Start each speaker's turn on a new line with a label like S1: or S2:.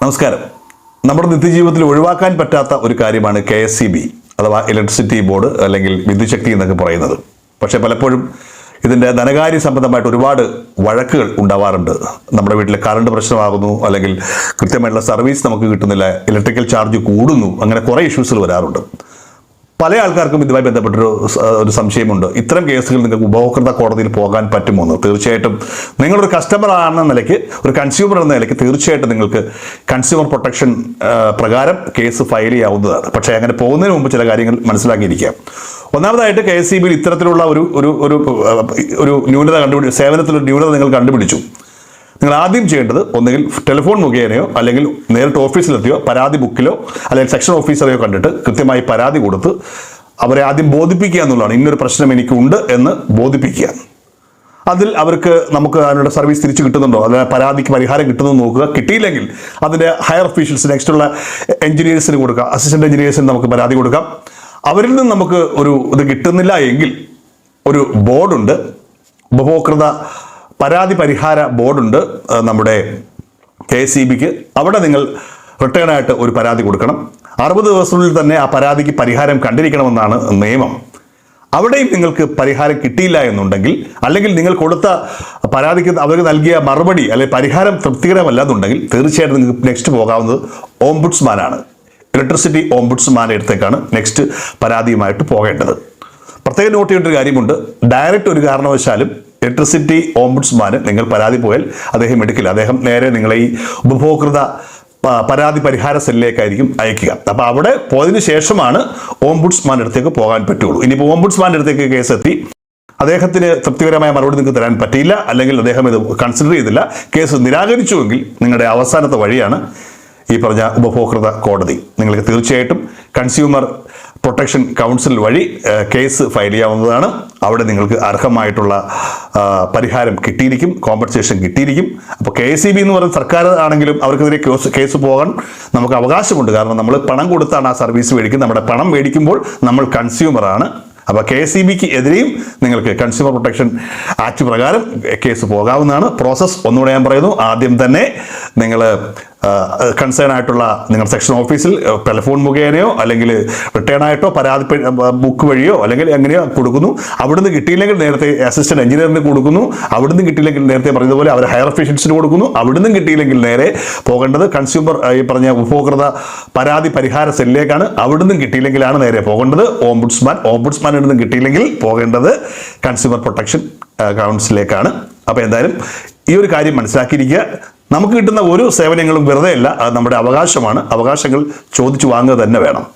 S1: നമസ്കാരം. നമ്മുടെ നിത്യജീവിതത്തിൽ ഒഴിവാക്കാൻ പറ്റാത്ത ഒരു കാര്യമാണ് കെ എസ് സി ബി അഥവാ ഇലക്ട്രിസിറ്റി ബോർഡ് അല്ലെങ്കിൽ വിദ്യുത് ശക്തി എന്നൊക്കെ പറയുന്നത്. പക്ഷേ പലപ്പോഴും ഇതിന്റെ ധനകാര്യ സംബന്ധമായിട്ട് ഒരുപാട് വഴക്കുകൾ ഉണ്ടാവാറുണ്ട്. നമ്മുടെ വീട്ടിൽ കറണ്ട് പ്രശ്നമാകുന്നു അല്ലെങ്കിൽ കൃത്യമായിട്ടുള്ള സർവീസ് നമുക്ക് കിട്ടുന്നില്ല ഇലക്ട്രിക്കൽ ചാർജ് കൂടുന്നു അങ്ങനെ കുറേ ഇഷ്യൂസുകൾ വരാറുണ്ട്. പല ആൾക്കാർക്കും ഇതുമായി ബന്ധപ്പെട്ടൊരു ഒരു സംശയമുണ്ട്. ഇത്തരം കേസുകൾ നിങ്ങൾക്ക് ഉപഭോക്തൃ കോടതിയിൽ പോകാൻ പറ്റുമോ എന്ന് തീർച്ചയായിട്ടും നിങ്ങളൊരു കസ്റ്റമർ ആണെന്ന നിലയ്ക്ക് ഒരു കൺസ്യൂമർ എന്ന നിലയ്ക്ക് തീർച്ചയായിട്ടും നിങ്ങൾക്ക് കൺസ്യൂമർ പ്രൊട്ടക്ഷൻ പ്രകാരം കേസ് ഫയൽ ചെയ്യാവുന്നതാണ്. പക്ഷേ അങ്ങനെ പോകുന്നതിന് മുമ്പ് ചില കാര്യങ്ങൾ മനസ്സിലാക്കിയിരിക്കാം. ഒന്നാമതായിട്ട് കെ എസ് സി ബിയിൽ ഇത്തരത്തിലുള്ള ഒരു ഒരു ഒരു ന്യൂനത കണ്ടുപിടി സേവനത്തിലൊരു ന്യൂനത നിങ്ങൾ കണ്ടുപിടിച്ചു. നിങ്ങൾ ആദ്യം ചെയ്യേണ്ടത് ഒന്നുകിൽ ടെലിഫോൺ മുഖേനയോ അല്ലെങ്കിൽ നേരിട്ട് ഓഫീസിലെത്തിയോ പരാതി ബുക്കിലോ അല്ലെങ്കിൽ സെക്ഷൻ ഓഫീസറെയോ കണ്ടിട്ട് കൃത്യമായി പരാതി കൊടുത്ത് അവരെ ആദ്യം ബോധിപ്പിക്കുക എന്നുള്ളതാണ്. ഇന്നൊരു പ്രശ്നം എനിക്കുണ്ട് എന്ന് ബോധിപ്പിക്കുക. അതിൽ അവർക്ക് നമുക്ക് അതിനുള്ള സർവീസ് തിരിച്ചു കിട്ടുന്നുണ്ടോ? അല്ലെങ്കിൽ പരാതിക്ക് പരിഹാരം കിട്ടുന്നു നോക്കുക. കിട്ടിയില്ലെങ്കിൽ അതിന്റെ ഹയർ ഒഫീഷ്യൽസ് നെക്സ്റ്റുള്ള എഞ്ചിനീയേഴ്സിന് കൊടുക്കാം. അസിസ്റ്റന്റ് എഞ്ചിനീയേഴ്സിന് നമുക്ക് പരാതി കൊടുക്കാം. അവരിൽ നിന്ന് നമുക്ക് ഒരു ഇത് കിട്ടുന്നില്ല എങ്കിൽ ഒരു ബോർഡുണ്ട് ഉപഭോക്തൃ പരാതി പരിഹാര ബോർഡുണ്ട് നമ്മുടെ കെ സി ബിക്ക്. അവിടെ നിങ്ങൾ റിട്ടേൺ ആയിട്ട് ഒരു പരാതി കൊടുക്കണം. അറുപത് ദിവസത്തിനുള്ളിൽ തന്നെ ആ പരാതിക്ക് പരിഹാരം കണ്ടിരിക്കണമെന്നാണ് നിയമം. അവിടെയും നിങ്ങൾക്ക് പരിഹാരം കിട്ടിയില്ല എന്നുണ്ടെങ്കിൽ അല്ലെങ്കിൽ നിങ്ങൾ കൊടുത്ത പരാതിക്ക് അവർ നൽകിയ മറുപടി അല്ലെങ്കിൽ പരിഹാരം തൃപ്തികരമല്ലാന്നുണ്ടെങ്കിൽ തീർച്ചയായിട്ടും നിങ്ങൾക്ക് നെക്സ്റ്റ് പോകാവുന്നത് ഓംബുഡ്സ്മാനാണ്. ഇലക്ട്രിസിറ്റി ഓംബുഡ്സ്മാന്റെ അടുത്തേക്കാണ് നെക്സ്റ്റ് പരാതിയുമായിട്ട് പോകേണ്ടത്. പ്രത്യേകം നോട്ട് ചെയ്യേണ്ട ഒരു കാര്യമുണ്ട്. ഡയറക്റ്റ് ഒരു കാരണവശാലും ഇലക്ട്രിസിറ്റി ഓംബുഡ്സ്മാന് നിങ്ങൾ പരാതി പോയാൽ അദ്ദേഹം എടുക്കില്ല. അദ്ദേഹം നേരെ നിങ്ങളെ ഈ ഉപഭോക്തൃ പരാതി പരിഹാര സെല്ലിലേക്കായിരിക്കും അയക്കുക. അപ്പോൾ അവിടെ പോയതിനു ശേഷമാണ് ഓംബുഡ്സ്മാന്റെ അടുത്തേക്ക് പോകാൻ പറ്റുള്ളൂ. ഇനിയിപ്പോൾ ഓംബുഡ്സ്മാന്റെ അടുത്തേക്ക് കേസ് എത്തി അദ്ദേഹത്തിന് തൃപ്തികരമായ മറുപടി നിങ്ങൾക്ക് തരാൻ പറ്റിയില്ല. അല്ലെങ്കിൽ അദ്ദേഹം ഇത് കൺസിഡർ ചെയ്തില്ല. കേസ് നിരാകരിച്ചുവെങ്കിൽ നിങ്ങളുടെ അവസാനത്തെ വഴിയാണ് ഈ പറഞ്ഞ ഉപഭോക്തൃ കോടതി. നിങ്ങൾക്ക് തീർച്ചയായിട്ടും കൺസ്യൂമർ പ്രൊട്ടക്ഷൻ കൗൺസിൽ വഴി കേസ് ഫയൽ ചെയ്യാവുന്നതാണ്. അവിടെ നിങ്ങൾക്ക് അർഹമായിട്ടുള്ള പരിഹാരം കിട്ടിയിരിക്കും കോമ്പൻസേഷൻ കിട്ടിയിരിക്കും. അപ്പോൾ കെ എസ് എന്ന് പറയുന്ന സർക്കാർ ആണെങ്കിലും അവർക്കെതിരെ കേസ് കേസ് പോകാൻ നമുക്ക് അവകാശമുണ്ട്. കാരണം നമ്മൾ പണം കൊടുത്താണ് ആ സർവീസ് മേടിക്കുന്നത്. നമ്മുടെ പണം മേടിക്കുമ്പോൾ നമ്മൾ കൺസ്യൂമറാണ് അപ്പോൾ കെ എസ് ബിക്ക് എതിരെയും നിങ്ങൾക്ക് കൺസ്യൂമർ പ്രൊട്ടക്ഷൻ ആക്ട് പ്രകാരം കേസ് പോകാവുന്നതാണ്. പ്രോസസ്സ് ഒന്നുകൂടെ ഞാൻ പറയുന്നു. ആദ്യം തന്നെ നിങ്ങൾ കൺസേൺ ആയിട്ടുള്ള നിങ്ങളുടെ സെക്ഷൻ ഓഫീസിൽ ടെലിഫോൺ മുഖേനയോ അല്ലെങ്കിൽ റിട്ടേൺ ആയിട്ടോ പരാതി ബുക്ക് വഴിയോ അല്ലെങ്കിൽ എങ്ങനെയോ കൊടുക്കുന്നു. അവിടുന്ന് കിട്ടിയില്ലെങ്കിൽ നേരത്തെ അസിസ്റ്റന്റ് എഞ്ചിനീയറിന് കൊടുക്കുന്നു. അവിടുന്ന് കിട്ടിയില്ലെങ്കിൽ നേരത്തെ പറഞ്ഞതുപോലെ അവർ ഹയർ എഫിഷ്യൻസിന് കൊടുക്കുന്നു. അവിടുന്ന് കിട്ടിയില്ലെങ്കിൽ നേരെ പോകേണ്ടത് കൺസ്യൂമർ ഈ പറഞ്ഞ ഉപഭോക്തൃ പരാതി പരിഹാര സെല്ലിലേക്കാണ്. അവിടുന്ന് കിട്ടിയില്ലെങ്കിലാണ് നേരെ പോകേണ്ടത്. ഓംബുഡ്സ്മാൻ ഓംബുഡ്സ്മാൻ നിന്നും കിട്ടിയില്ലെങ്കിൽ പോകേണ്ടത് കൺസ്യൂമർ പ്രൊട്ടക്ഷൻ കൗൺസിലേക്കാണ് അപ്പോൾ എന്തായാലും ഈ ഒരു കാര്യം മനസ്സിലാക്കിയിരിക്കുക. നമുക്ക് കിട്ടുന്ന ഓരോ സേവനങ്ങളും വെറുതെയല്ല. അത് നമ്മുടെ അവകാശമാണ്. അവകാശങ്ങൾ ചോദിച്ചു വാങ്ങുക തന്നെ വേണം.